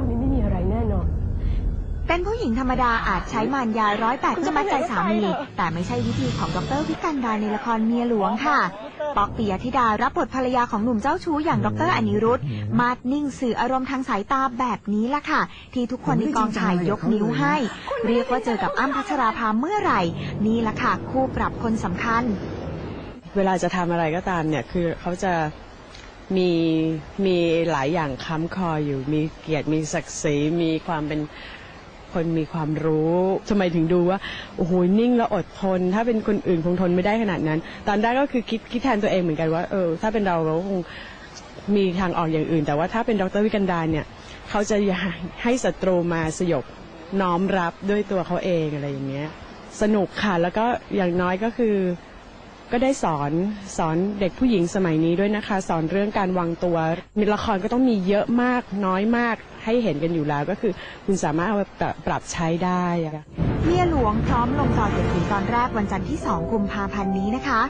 กนี้ไม่มีอะไรแน่นอน เป็นผู้หญิงธรรมดาอาจใช้มารยาร้อยแปดเพื่อมัดใจสามี แต่ไม่ใช่วิธีของดรวิกันดาในละครเมียหลวงค่ะป๊อกปิยธิดารับบทภรรยาของหนุ่มเจ้าชู้อย่างดรอนิรุธมาดนิ่งสื่ออารมณ์ทางสายตาแบบนี้ล่ะค่ะ ที่ทุกคนในกองถ่ายยกนิ้วให้ เรียกว่าเจอกับอ้ำพัชราภาเมื่อไหร่ นี่ล่ะค่ะคู่ปรับคนสำคัญ เวลาจะทำอะไรก็ตามเนี่ยคือเขาจะ มีมีหลายอย่างค้ำคออยู่ มีเกียรติมีศักดิ์ศรีมีความเป็นคนมีความรู้ทำไมถึงดูว่าโอ้โหนิ่งแล้วอดทน ถ้าเป็นคนอื่นคงทนไม่ได้ขนาดนั้น ตอนแรกก็คือคิดคิดแทนตัวเองเหมือนกันว่าเออถ้าเป็นเราเราคงมีทางออกอย่างอื่น แต่ว่าถ้าเป็นดรวิกันดาเนี่ยเขาจะให้ศัตรูมาสยบน้อมรับด้วยตัวเขาเองอะไรอย่างเงี้ย สนุกค่ะแล้วก็อย่างน้อยก็คือ ก็ได้สอนสอนเด็กผู้หญิงสมัยนี้ด้วยนะคะ สอนเรื่องการวางตัวมีละครก็ต้องมีเยอะมากน้อยมากให้เห็นกันอยู่แล้วก็คือ คุณสามารถเอาไปปรับใช้ได้ะเมียหลวงพร้อมลงจอเสียงสีตอนแรกวันจันทร์ที่ 2 กุมภาพันธ์นี้นะคะ